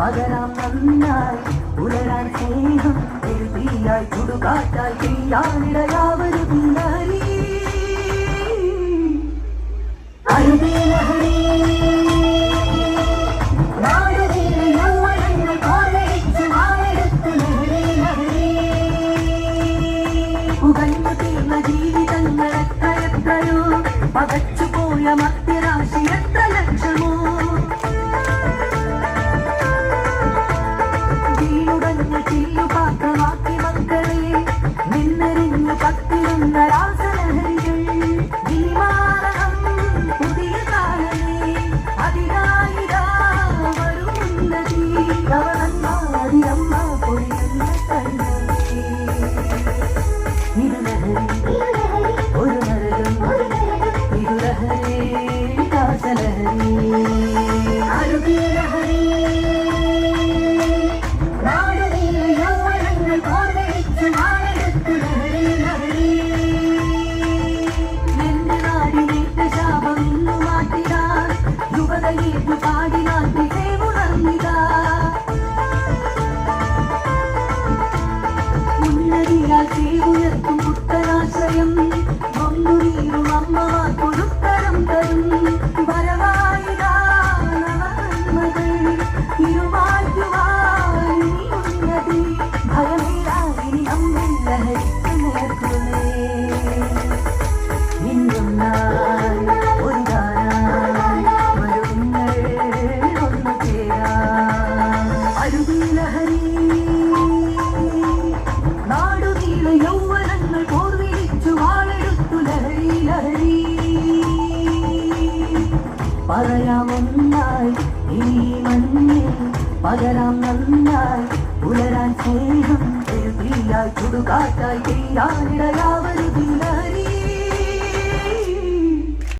പകരാം നന്നായി പുലരാൻ സ്നേഹം എഴുതിയായി ചുടുകാറ്റായി ചെയ്യാനിടയാവരുത് ലഹരി അരുതേ పగచ్చిపోయ మత్తి రాశి लहरे कास लहरे அருகு പറയാമൊന്നായി ഈ മണ്ണിൽ പകരാം നന്നായി പുലരാൻ സ്നേഹം എഴുതിയായി ചുടുകാറ്റായി തീരാനിടയാവരുതില്ല